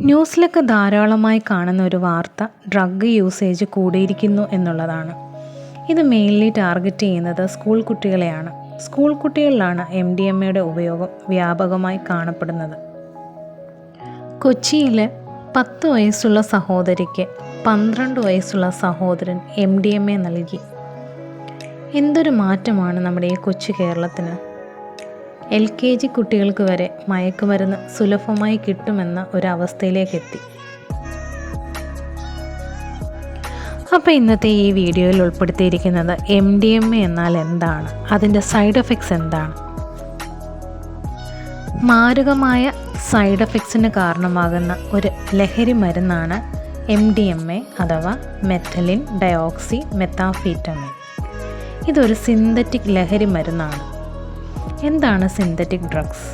ന്യൂസിലൊക്കെ ധാരാളമായി കാണുന്ന ഒരു വാർത്ത ഡ്രഗ് യൂസേജ് കൂടിയിരിക്കുന്നു എന്നുള്ളതാണ്. ഇത് മെയിൻലി ടാർഗറ്റ് ചെയ്യുന്നത് സ്കൂൾ കുട്ടികളെയാണ്. സ്കൂൾ കുട്ടികളിലാണ് എം ഡി എം എയുടെ ഉപയോഗം വ്യാപകമായി കാണപ്പെടുന്നത്. കൊച്ചിയിലെ പത്ത് വയസ്സുള്ള സഹോദരിക്ക് പന്ത്രണ്ട് വയസ്സുള്ള സഹോദരൻ എം ഡി എം എ നൽകി. എന്തൊരു മാറ്റമാണ് നമ്മുടെ ഈ കൊച്ചു കേരളത്തിന്? എൽ കെ ജി കുട്ടികൾക്ക് വരെ മയക്കുമരുന്ന് സുലഭമായി കിട്ടുമെന്ന ഒരവസ്ഥയിലേക്ക് എത്തി അപ്പോൾ ഇന്നത്തെ ഈ വീഡിയോയിൽ ഉൾപ്പെടുത്തിയിരിക്കുന്നത് എം ഡി എം എ എന്നാൽ എന്താണ്? അതിന്റെ സൈഡ് എഫക്ട്സ് എന്താണ്? മാരകമായ സൈഡ് എഫക്ട്സിന് കാരണമാകുന്ന ഒരു ലഹരി മരുന്നാണ് എം ഡി എം എ അഥവാ മെറ്റലിൻ ഡയോക്സി മെത്താഫീറ്റമിൻ. ഇതൊരു സിന്തറ്റിക് ലഹരി മരുന്നാണ്. എന്താണ് സിന്തറ്റിക് ഡ്രഗ്സ്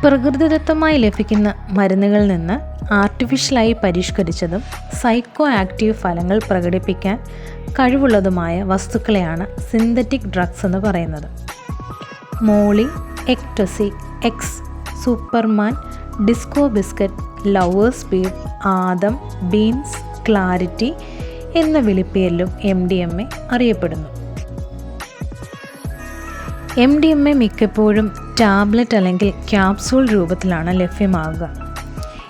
പ്രകൃതിദത്തമായി ലഭിക്കുന്ന മരുന്നുകളിൽ നിന്ന് ആർട്ടിഫിഷ്യലായി പരിഷ്കരിച്ചതും സൈക്കോ ആക്റ്റീവ് ഫലങ്ങൾ പ്രകടിപ്പിക്കാൻ കഴിവുള്ളതുമായ വസ്തുക്കളെയാണ് സിന്തറ്റിക് ഡ്രഗ്സ് എന്ന് പറയുന്നത്. Molly ecstasy X superman disco biscuit lovers speed Adam beans clarity എന്ന വിളിപ്പേരിലും എം ഡി എം എ അറിയപ്പെടുന്നു. എം ഡി എം എ മിക്കപ്പോഴും ടാബ്ലറ്റ് അല്ലെങ്കിൽ ക്യാപ്സൂൾ രൂപത്തിലാണ് ലഭ്യമാകുക.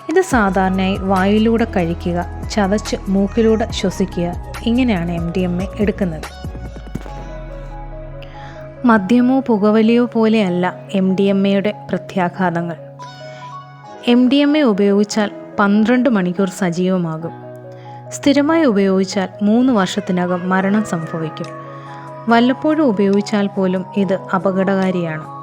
ഇത് സാധാരണയായി വായിലൂടെ കഴിക്കുക ചതച്ച് മൂക്കിലൂടെ ശ്വസിക്കുക ഇങ്ങനെയാണ് എം ഡി എം എ എടുക്കുന്നത്. മദ്യമോ പുകവലിയോ പോലെയല്ല എം ഡി എം എയുടെ പ്രത്യാഘാതങ്ങൾ. എം ഡി എം എ ഉപയോഗിച്ചാൽ പന്ത്രണ്ട് മണിക്കൂർ സജീവമാകും. സ്ഥിരമായി ഉപയോഗിച്ചാൽ മൂന്ന് വർഷത്തിനകം മരണം സംഭവിക്കും. വല്ലപ്പോഴും ഉപയോഗിച്ചാൽ പോലും ഇത് അപകടകാരിയാണ്.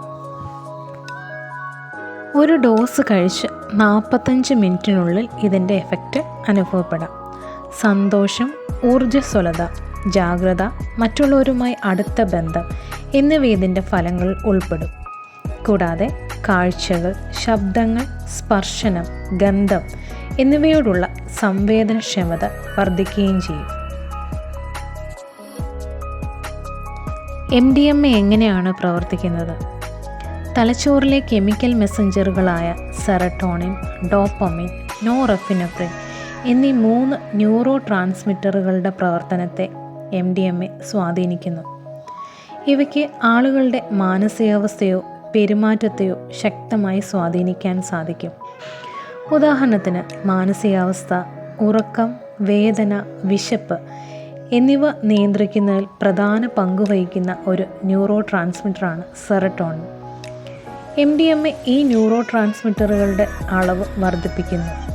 ഒരു ഡോസ് കഴിച്ച് നാൽപ്പത്തഞ്ച് മിനിറ്റിനുള്ളിൽ ഇതിന്റെ എഫക്റ്റ് അനുഭവപ്പെടാം. സന്തോഷം ഊർജസ്വലത ജാഗ്രത മറ്റുള്ളവരുമായി അടുത്ത ബന്ധം എന്നിവ ഇതിന്റെ ഫലങ്ങൾ ഉൾപ്പെടും. കൂടാതെ കാഴ്ചകൾ ശബ്ദങ്ങൾ സ്പർശനം ഗന്ധം എന്നിവയോടുള്ള സംവേദനക്ഷമത വർദ്ധിക്കുകയും ചെയ്യും. എം ഡി എം എ എങ്ങനെയാണ് പ്രവർത്തിക്കുന്നത്? തലച്ചോറിലെ കെമിക്കൽ മെസ്സഞ്ചറുകളായ സെറട്ടോണിൻ ഡോപ്പമിൻ നോറഫിനഫ്രിൻ എന്നീ മൂന്ന് ന്യൂറോ ട്രാൻസ്മിറ്ററുകളുടെ പ്രവർത്തനത്തെ എം ഡി എം എ സ്വാധീനിക്കുന്നു. ഇവയ്ക്ക് ആളുകളുടെ മാനസികാവസ്ഥയോ പെരുമാറ്റത്തെയോ ശക്തമായി സ്വാധീനിക്കാൻ സാധിക്കും. ഉദാഹരണത്തിന് മാനസികാവസ്ഥ ഉറക്കം വേദന വിശപ്പ് എന്നിവ നിയന്ത്രിക്കുന്നതിൽ പ്രധാന പങ്ക് വഹിക്കുന്ന ഒരു neuro ട്രാൻസ്മിറ്ററാണ് serotonin M D M A ഈ ന്യൂറോ ട്രാൻസ്മിറ്ററുകളുടെ അളവ് വർദ്ധിപ്പിക്കുന്നു.